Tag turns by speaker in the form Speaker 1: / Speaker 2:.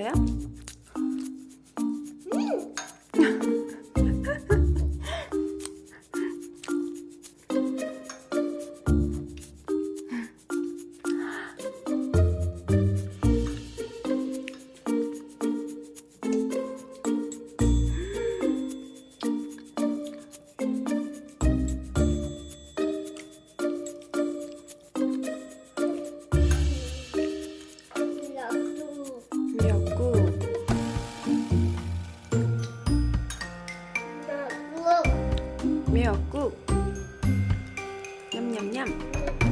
Speaker 1: é?
Speaker 2: 미역국. 냠냠냠.